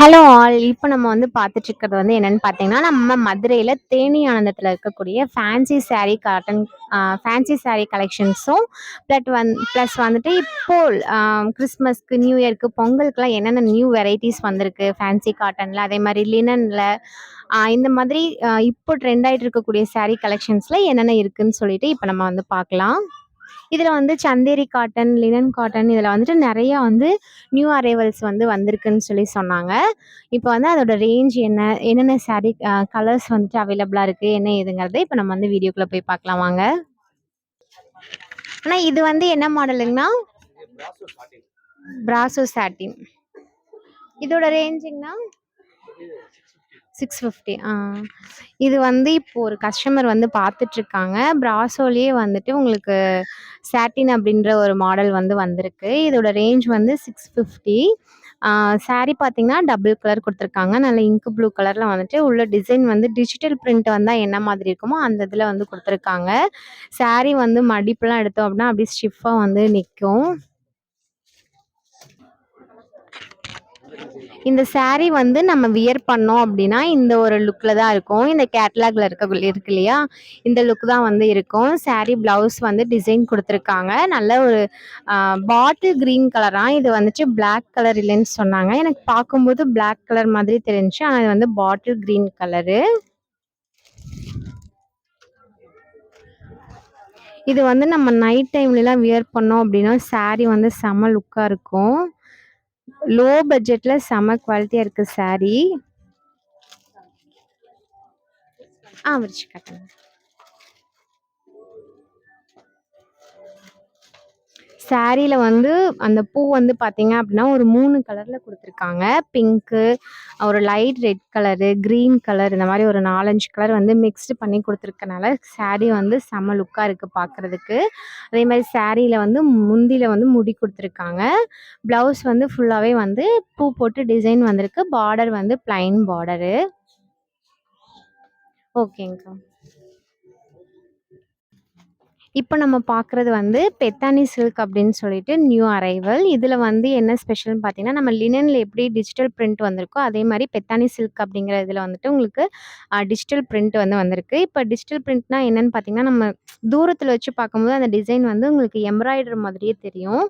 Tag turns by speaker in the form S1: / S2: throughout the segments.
S1: Hello all இப்போ நம்ம வந்து பார்த்துட்டு இருக்கிறது வந்து என்னன்னு பார்த்தீங்கன்னா நம்ம மதுரையில் தேனி ஆனந்தத்தில் இருக்கக்கூடிய fancy sari cotton fancy sari கலெக்ஷன்ஸும் ப்ளட் வந் ப்ளஸ் வந்துட்டு இப்போ கிறிஸ்மஸ்க்கு நியூ இயர்க்கு பொங்கலுக்குலாம் என்னென்ன நியூ வெரைட்டிஸ் வந்திருக்கு? ஃபேன்சி காட்டனில் அதே மாதிரி லினனில் இந்த மாதிரி இப்போ ட்ரெண்ட் ஆகிட்டு இருக்கக்கூடிய சாரீ கலெக்ஷன்ஸில் என்னென்ன இருக்குதுன்னு சொல்லிட்டு இப்போ நம்ம வந்து பார்க்கலாம் இதில் வந்து சந்தேரி காட்டன் லினன் காட்டன் இதில் வந்துட்டு நிறையா வந்து நியூ அரைவல்ஸ் வந்து வந்திருக்குன்னு சொல்லி சொன்னாங்க. இப்போ வந்து அதோட ரேஞ்ச் என்ன என்னென்ன saree கலர்ஸ் வந்துட்டு அவைலபிளாக இருக்குது என்ன ஏதுங்கிறத இப்போ நம்ம வந்து வீடியோக்குள்ளே போய் பார்க்கலாம் வாங்க. ஆனால் இது வந்து என்ன மாடலுங்கண்ணா பிராசோ சாட்டின் இதோட ரேஞ்சுங்கண்ணா சிக்ஸ் ஃபிஃப்டி ஆ. இது வந்து இப்போ ஒரு கஸ்டமர் வந்து பார்த்துட்ருக்காங்க பிராசோலேயே வந்துட்டு உங்களுக்கு சாட்டின் அப்படின்ற ஒரு மாடல் வந்து வந்திருக்கு. இதோட ரேஞ்ச் வந்து சிக்ஸ் ஃபிஃப்டி saree பார்த்தீங்கன்னா டபுள் கலர் கொடுத்துருக்காங்க. நல்ல இங்க் ப்ளூ கலரில் வந்துட்டு உள்ள டிசைன் வந்து டிஜிட்டல் பிரிண்ட் வந்தால் என்ன மாதிரி இருக்குமோ அந்த இதில் வந்து கொடுத்துருக்காங்க. Saree வந்து மடிப்புலாம் எடுத்தோம் அப்படின்னா அப்படியே ஸ்டிஃபாக வந்து நிற்கும் இந்த saree வந்து நம்ம வியர் பண்ணோம் அப்படின்னா இந்த ஒரு லுக்கில் தான் இருக்கும். இந்த கேட்லாகில் இருக்க இருக்கு இல்லையா? இந்த லுக் தான் வந்து இருக்கும். saree ப்ளவுஸ் வந்து டிசைன் கொடுத்துருக்காங்க. நல்ல ஒரு பாட்டில் க்ரீன் கலராக இது வந்துட்டு பிளாக் கலர் இல்லைன்னு சொன்னாங்க. எனக்கு பார்க்கும்போது பிளாக் கலர் மாதிரி தெரிஞ்சுச்சு. ஆனால் இது வந்து பாட்டில் க்ரீன் கலரு இது வந்து நம்ம நைட் டைம்லலாம் வியர் பண்ணோம் அப்படின்னா saree வந்து செம லுக்காக இருக்கும். லோ பட்ஜெட்டில் செம குவாலிட்டியாக இருக்குது சாரீ ஆ விரிச்சு காட்டுங்க. சாரியில் வந்து அந்த பூ வந்து பார்த்தீங்க அப்படின்னா ஒரு மூணு கலரில் கொடுத்துருக்காங்க. பிங்க்கு ஒரு light red colour green colour இந்த மாதிரி ஒரு நாலஞ்சு கலர் வந்து மிக்ஸ்டு பண்ணி கொடுத்துருக்கனால saree வந்து செம லுக்காக இருக்குது பார்க்குறதுக்கு அதே மாதிரி சாரியில் வந்து முந்தியில் வந்து முடி கொடுத்துருக்காங்க. ப்ளவுஸ் வந்து ஃபுல்லாகவே வந்து பூ போட்டு டிசைன் வந்திருக்கு. பார்டர் வந்து ப்ளைன் பார்டரு ஓகேங்க்கா இப்போ நம்ம பார்க்குறது வந்து பெத்தானி சில்க் அப்படின்னு சொல்லிட்டு நியூ அரைவல் இதில் வந்து என்ன ஸ்பெஷல்னு பார்த்தீங்கன்னா நம்ம லினனில் எப்படி டிஜிட்டல் பிரிண்ட் வந்திருக்கோ அதே மாதிரி பெத்தானி சில்க் அப்படிங்கிற இதில் வந்துட்டு உங்களுக்கு டிஜிட்டல் பிரிண்ட் வந்து வந்திருக்கு. இப்போ டிஜிட்டல் பிரிண்ட்னா என்னென்னு பார்த்தீங்கன்னா நம்ம தூரத்தில் வச்சு பார்க்கும்போது அந்த டிசைன் வந்து உங்களுக்கு எம்ப்ராய்டர் மாதிரியே தெரியும்.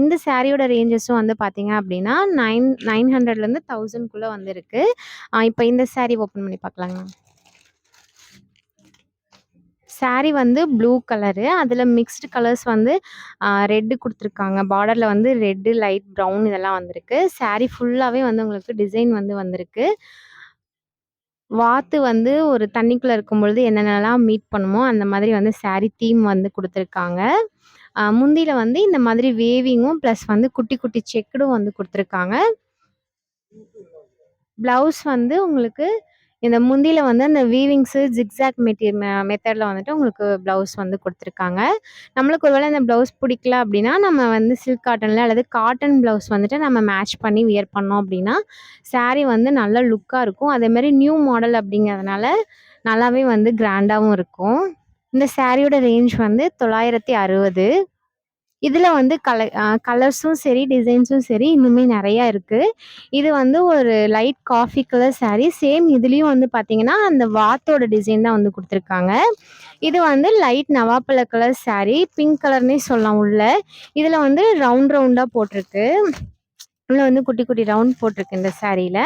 S1: இந்த சாரியோட ரேஞ்சஸும் வந்து பார்த்தீங்க அப்படின்னா நைன் நைன் ஹண்ட்ரட்லேருந்து தௌசண்ட்குள்ளே வந்துருக்கு. இப்போ இந்த saree ஓப்பன் பண்ணி பார்க்கலாங்க சாரீ வந்து ப்ளூ கலரு அதில் மிக்ஸ்டு கலர்ஸ் வந்து ரெட்டு கொடுத்துருக்காங்க. பார்டரில் வந்து ரெட்டு லைட் ப்ரௌன் இதெல்லாம் வந்திருக்கு. சாரீ ஃபுல்லாகவே வந்து உங்களுக்கு டிசைன் வந்து வந்திருக்கு. வாத்து வந்து ஒரு தண்ணிக்குள்ளே இருக்கும் பொழுது என்னென்னலாம் மீட் பண்ணுமோ அந்த மாதிரி வந்து சாரீ தீம் வந்து கொடுத்துருக்காங்க. முந்தியில் வந்து இந்த மாதிரி வேவிங்கும் ப்ளஸ் வந்து குட்டி குட்டி செக்குடும் வந்து கொடுத்துருக்காங்க. ப்ளவுஸ் வந்து உங்களுக்கு இந்த முந்தியில் வந்து அந்த வீவிங்ஸு ஜிக்ஸாக் மெட்டீரிய மெத்தடில் வந்துட்டு உங்களுக்கு ப்ளவுஸ் வந்து கொடுத்துருக்காங்க. நம்மளுக்கு ஒருவேளை இந்த ப்ளவுஸ் பிடிக்கல அப்படின்னா நம்ம வந்து சில்க் காட்டனில் அல்லது காட்டன் ப்ளவுஸ் வந்துட்டு நம்ம மேட்ச் பண்ணி வியர் பண்ணோம் அப்படின்னா சாரீ வந்து நல்ல லுக்காக இருக்கும். அதேமாதிரி நியூ மாடல் அப்படிங்கிறதுனால நல்லாவே வந்து கிராண்டாகவும் இருக்கும். இந்த சாரியோட ரேஞ்ச் வந்து தொள்ளாயிரத்தி அறுபது. இதில் வந்து கல கலர்ஸும் சரி டிசைன்ஸும் சரி இன்னுமே நிறையா இருக்குது இது வந்து ஒரு light coffee colour sari same இதுலேயும் வந்து பார்த்தீங்கன்னா அந்த வாத்தோட டிசைன் தான் வந்து கொடுத்துருக்காங்க. இது வந்து லைட் நவாப்பழ கலர் சாரீ பிங்க் கலர்னே சொல்லலாம் உள்ள. இதில் வந்து ரவுண்ட் ரவுண்டாக போட்டிருக்கு. உள்ள வந்து குட்டி குட்டி ரவுண்ட் போட்டிருக்கு இந்த சாரியில்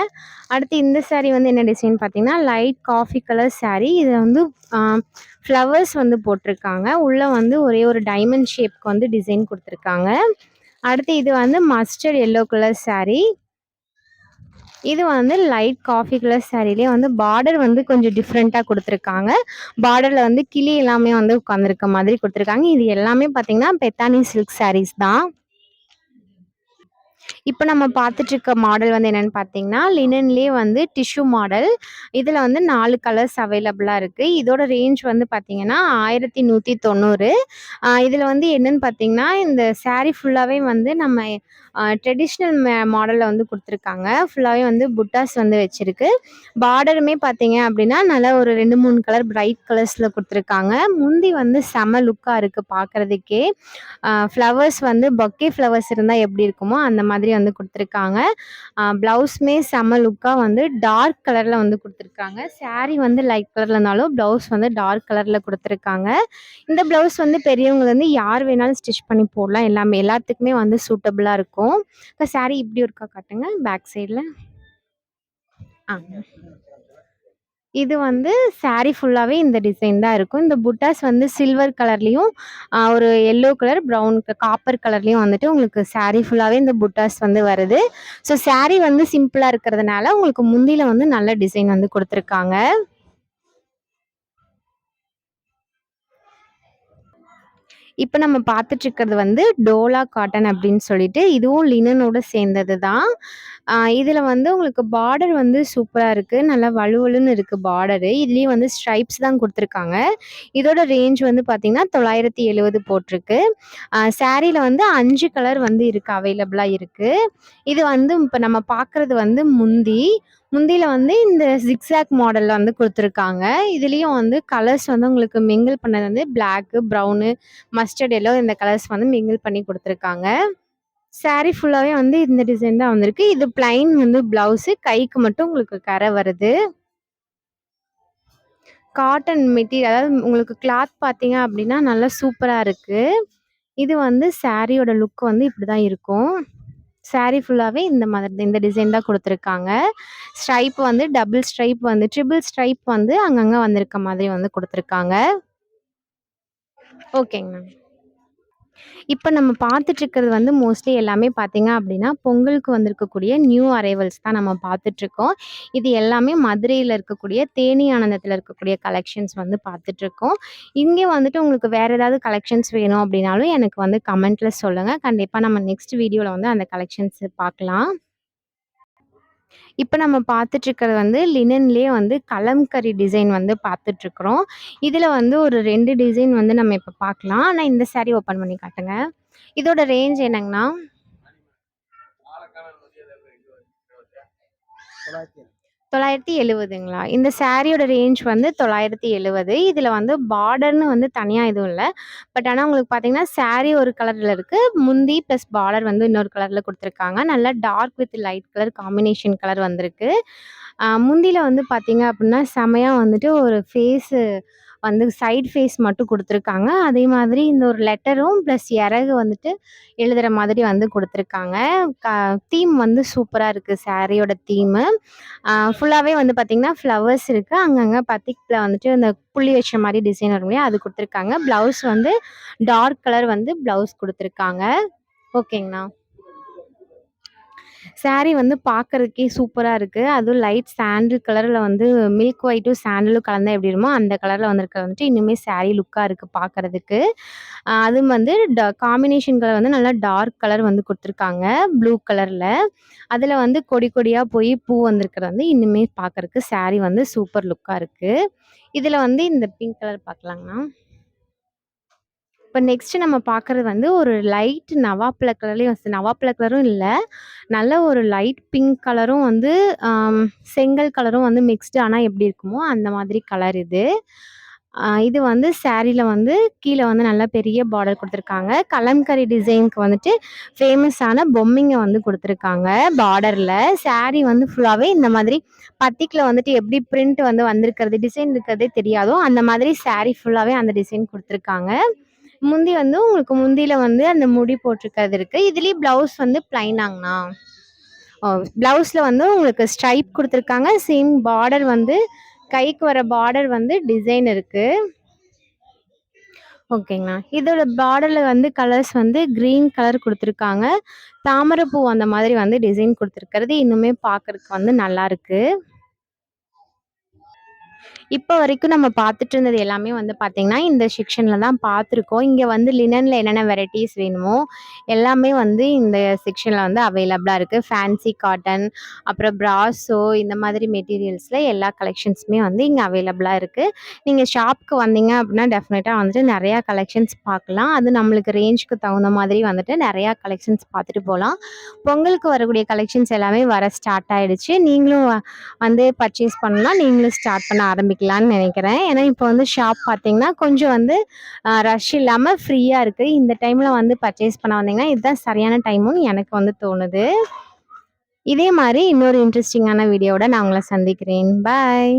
S1: அடுத்து இந்த சாரீ வந்து என்ன டிசைன் பார்த்தீங்கன்னா லைட் காஃபி கலர் சாரீ இதை வந்து ஃப்ளவர்ஸ் வந்து போட்டிருக்காங்க. உள்ளே வந்து ஒரே ஒரு டைமண்ட் ஷேப்க்கு வந்து டிசைன் கொடுத்துருக்காங்க. அடுத்து இது வந்து மஸ்டர்ட் எல்லோ கலர் சாரீ இது வந்து லைட் காஃபி கலர் சாரிலே வந்து பார்டர் வந்து கொஞ்சம் டிஃப்ரெண்ட்டாக கொடுத்துருக்காங்க. பார்டரில் வந்து கிளி எல்லாமே வந்து உட்காந்துருக்க மாதிரி கொடுத்துருக்காங்க. இது எல்லாமே பார்த்தீங்கன்னா பெத்தானி சில்க் சாரீஸ் தான். இப்போ நம்ம பார்த்துட்டு இருக்க மாடல் வந்து என்னென்னு பார்த்தீங்கன்னா லினன்லேயே வந்து டிஷ்யூ மாடல் இதில் வந்து நாலு கலர்ஸ் அவைலபிளாக இருக்குது இதோட ரேஞ்ச் வந்து பார்த்தீங்கன்னா ஆயிரத்தி நூற்றி தொண்ணூறு. இதில் வந்து என்னென்னு பார்த்தீங்கன்னா இந்த சாரீ ஃபுல்லாகவே வந்து நம்ம ட்ரெடிஷ்னல் மே மாடலில் வந்து கொடுத்துருக்காங்க. ஃபுல்லாகவே வந்து புட்டாஸ் வந்து வச்சுருக்கு. பார்டருமே பார்த்தீங்க அப்படின்னா நல்லா ஒரு ரெண்டு மூணு கலர் பிரைட் கலர்ஸில் கொடுத்துருக்காங்க. முந்தி வந்து செம லுக்காக இருக்குது பார்க்குறதுக்கே ஃப்ளவர்ஸ் வந்து பக்கே ஃப்ளவர்ஸ் இருந்தால் எப்படி இருக்குமோ அந்த மாதிரி வந்து கொடுத்துருக்காங்க. ப்ளவுஸுமே செம லுக்காக வந்து டார்க் கலரில் வந்து கொடுத்துருக்காங்க. Saree வந்து லைட் கலரில் இருந்தாலும் ப்ளவுஸ் வந்து டார்க் கலரில் கொடுத்துருக்காங்க. இந்த ப்ளவுஸ் வந்து பெரியவங்க வந்து யார் வேணாலும் ஸ்டிச் பண்ணி போடலாம். எல்லாமே எல்லாத்துக்குமே வந்து சூட்டபுளாக இருக்கும். இப்போ சாரீ இப்படி இருக்கா காட்டுங்க பேக் சைடில் ஆ இது வந்து சாரீ ஃபுல்லாவே இந்த டிசைன் தான் இருக்கும். இந்த புட்டாஸ் வந்து சில்வர் கலர்லயும், ஒரு எல்லோ கலர், ப்ரௌன் காப்பர் கலர்லயும் வந்துட்டு உங்களுக்கு சாரீ ஃபுல்லாவே இந்த புட்டாஸ் வந்து வருது. ஸோ சாரீ வந்து சிம்பிளா இருக்கிறதுனால உங்களுக்கு முந்தியில் வந்து நல்ல டிசைன் வந்து குடுத்துருக்காங்க. இப்போ நம்ம பார்த்துட்ருக்கிறது வந்து டோலா காட்டன் அப்படின்னு சொல்லிட்டு, இதுவும் லினனோட சேர்ந்தது தான். இதில் வந்து உங்களுக்கு பார்டர் வந்து சூப்பராக இருக்குது நல்லா வலுவலுன்னு இருக்குது பார்டரு. இதுலேயும் வந்து ஸ்ட்ரைப்ஸ் தான் கொடுத்துருக்காங்க இதோட ரேஞ்ச் வந்து பார்த்தீங்கன்னா, 970 போட்டிருக்கு. சேரீயில் வந்து அஞ்சு கலர் வந்து இருக்குது அவைலபிளாக இருக்குது இது வந்து இப்போ நம்ம பார்க்குறது வந்து முந்தி. முந்தியில் வந்து இந்த ஜிக்ஸாக் மாடலில் வந்து கொடுத்துருக்காங்க இதுலேயும் வந்து கலர்ஸ் வந்து உங்களுக்கு மிங்கிள் பண்ணது வந்து பிளாக்கு, ப்ரவுனு, மஸ்டர்ட் எல்லோ இந்த கலர்ஸ் வந்து மிங்கிள் பண்ணி கொடுத்துருக்காங்க சாரீ ஃபுல்லாகவே வந்து இந்த டிசைன் தான் வந்திருக்கு. இது பிளைன் வந்து ப்ளவுஸு. கைக்கு மட்டும் உங்களுக்கு கரை வருது. காட்டன் மெட்டீரியல் அதாவது உங்களுக்கு கிளாத் பார்த்தீங்க அப்படின்னா, நல்லா சூப்பராக இருக்குது இது வந்து சாரியோட லுக் வந்து இப்படி தான் இருக்கும். சாரீ ஃபுல்லாகவே இந்த மாதிரி இந்த டிசைன் தான் கொடுத்துருக்காங்க ஸ்ட்ரைப் வந்து டபுள் ஸ்ட்ரைப் வந்து ட்ரிபிள் ஸ்ட்ரைப் வந்து அங்கங்கே வந்திருக்க மாதிரி வந்து கொடுத்துருக்காங்க ஓகேங்க மேம். இப்போ நம்ம பார்த்துட்ருக்கிறது வந்து மோஸ்ட்லி எல்லாமே பார்த்தீங்க அப்படின்னா, பொங்கலுக்கு வந்திருக்கக்கூடிய நியூ அரைவல்ஸ் தான் நம்ம பார்த்துட்ருக்கோம். இது எல்லாமே மதுரையில் இருக்கக்கூடிய தேனி ஆனந்தத்தில் இருக்கக்கூடிய கலெக்ஷன்ஸ் வந்து பார்த்துட்ருக்கோம். இங்கே வந்துட்டு உங்களுக்கு வேறு ஏதாவது கலெக்ஷன்ஸ் வேணும் அப்படின்னாலும் எனக்கு வந்து கமெண்ட்டில் சொல்லுங்கள் கண்டிப்பாக நம்ம நெக்ஸ்ட் வீடியோவில் வந்து அந்த கலெக்ஷன்ஸ் பார்க்கலாம். இப்போ நம்ம பார்த்துட்ருக்கிறது வந்து லினன்லேயே வந்து கலம்கரி டிசைன் வந்து பார்த்துட்ருக்குறோம். இதில் வந்து ஒரு ரெண்டு டிசைன் வந்து நம்ம இப்போ பார்க்கலாம். ஆனால் இந்த சாரி ஓப்பன் பண்ணி காட்டுங்க. இதோட ரேஞ்ச் என்னங்கண்ணா? 970ங்களா? இந்த சாரியோட ரேஞ்ச் வந்து தொள்ளாயிரத்தி எழுபது இதில் வந்து பார்டர்னு வந்து தனியாக எதுவும் இல்லை பட் ஆனால் உங்களுக்கு பார்த்தீங்கன்னா, சாரீ ஒரு கலரில் இருக்குது முந்தி ப்ளஸ் பார்டர் வந்து இன்னொரு கலரில் கொடுத்துருக்காங்க நல்லா dark with light colour combination colour வந்திருக்கு. முந்தியில் வந்து பார்த்தீங்க அப்படின்னா, செமையாக வந்துட்டு ஒரு ஃபேஸு வந்து சைட் ஃபேஸ் மட்டும் கொடுத்துருக்காங்க அதே மாதிரி இந்த ஒரு லெட்டரும் ப்ளஸ் இறகு வந்துட்டு எழுதுகிற மாதிரி வந்து கொடுத்துருக்காங்க க தீம் வந்து சூப்பராக இருக்குது சாரியோட தீமு. ஃபுல்லாகவே வந்து பார்த்திங்கன்னா ஃப்ளவர்ஸ் இருக்குது அங்கங்கே பத்திக்கில் வந்துட்டு அந்த புள்ளி வச்ச மாதிரி டிசைன் வரும் இல்லையா? அது கொடுத்துருக்காங்க ப்ளவுஸ் வந்து டார்க் கலர் வந்து ப்ளவுஸ் கொடுத்துருக்காங்க ஓகேங்கண்ணா. சாரீ வந்து பார்க்கறதுக்கே சூப்பராக இருக்குது அதுவும் லைட் சாண்டில் கலரில் வந்து மில்க் ஒயிட்டும் சாண்டலும் கலந்தால் எப்படி இருக்குமோ, அந்த கலரில் வந்திருக்கிறது வந்துட்டு இன்னுமே சாரீ லுக்காக இருக்குது பார்க்கறதுக்கு. அதுவும் வந்து ட காம்பினேஷன் கலர் வந்து நல்லா டார்க் கலர் வந்து கொடுத்துருக்காங்க ப்ளூ கலரில் அதில் வந்து கொடி கொடியாக போய் பூ வந்திருக்கிறது வந்து இன்னுமே பார்க்கறக்கு சாரீ வந்து சூப்பர் லுக்காக இருக்குது இதில் வந்து இந்த பிங்க் கலர் பார்க்கலாங்கண்ணா. இப்போ நெக்ஸ்ட் நம்ம பார்க்குறது வந்து ஒரு லைட் நவாப்பழ கலர்லயும் நவாப்பழ கலரும் இல்லை. நல்ல ஒரு லைட் பிங்க் கலரும் வந்து செங்கல் கலரும் வந்து மிக்ஸ்டு ஆனால் எப்படி இருக்குமோ, அந்த மாதிரி கலர் இது. இது வந்து சாரில வந்து கீழே வந்து நல்லா பெரிய பார்டர் கொடுத்துருக்காங்க. கலம்கரி டிசைனுக்கு வந்துட்டு ஃபேமஸான பொம்மைங்க வந்து கொடுத்துருக்காங்க பார்டரில் சேரீ வந்து ஃபுல்லாகவே இந்த மாதிரி பத்திக்கில் வந்துட்டு எப்படி பிரிண்ட் வந்து வந்திருக்கிறது, டிசைன் இருக்கிறதே தெரியாதோ, அந்த மாதிரி சேரீ ஃபுல்லாகவே அந்த டிசைன் கொடுத்துருக்காங்க. முந்தி வந்து உங்களுக்கு முந்தியில வந்து அந்த முடி போட்டிருக்கிறது இருக்கு. இதுலயே ப்ளவுஸ் வந்து பிளைனாங்கண்ணா? ஓ! வந்து உங்களுக்கு ஸ்ட்ரைப் கொடுத்துருக்காங்க சேம் பார்டர் வந்து கைக்கு வர பார்டர் வந்து டிசைன் இருக்கு. ஓகேங்கண்ணா. இதோட பார்டரில் வந்து கலர்ஸ் வந்து கிரீன் கலர் கொடுத்துருக்காங்க தாமரைப்பூ அந்த மாதிரி வந்து டிசைன் கொடுத்துருக்கிறது இன்னுமே பார்க்கறக்கு வந்து நல்லா இருக்குது இப்போ வரைக்கும் நம்ம பார்த்துட்டு இருந்தது எல்லாமே வந்து பார்த்தீங்கன்னா, இந்த செக்ஷனில் தான் பார்த்துருக்கோம். இங்கே வந்து லினனில் என்னென்ன வெரைட்டிஸ் வேணுமோ எல்லாமே வந்து இந்த செக்ஷனில் வந்து அவைலபிளாக இருக்குது ஃபேன்சி காட்டன், அப்புறம் ப்ராஸோ இந்த மாதிரி மெட்டீரியல்ஸில் எல்லா கலெக்ஷன்ஸுமே வந்து இங்கே அவைலபிளாக இருக்குது. நீங்கள் ஷாப்க்கு வந்தீங்க அப்படின்னா, டெஃபினட்டாக வந்துட்டு நிறையா கலெக்ஷன்ஸ் பார்க்கலாம். அது நம்மளுக்கு ரேஞ்சுக்கு தகுந்த மாதிரி வந்துட்டு நிறையா கலெக்ஷன்ஸ் பார்த்துட்டு போகலாம் பொங்கலுக்கு வரக்கூடிய கலெக்ஷன்ஸ் எல்லாமே வர ஸ்டார்ட் ஆகிடுச்சு நீங்களும் வந்து பர்ச்சேஸ் பண்ணலாம். நீங்களும் ஸ்டார்ட் பண்ண ஆரம்பிக்கலான்னு நினைக்கிறேன் ஏன்னா, இப்போ வந்து ஷாப் பார்த்தீங்கன்னா, கொஞ்சம் வந்து ரஷ் இல்லாம ஃப்ரீயா இருக்கு. இந்த டைம்ல வந்து பர்ச்சேஸ் பண்ண வந்தீங்கன்னா, இதுதான் சரியான டைமும் எனக்கு வந்து தோணுது. இதே மாதிரி இன்னொரு இன்ட்ரெஸ்டிங்கான வீடியோவோட நான் உங்களை சந்திக்கிறேன். பாய்.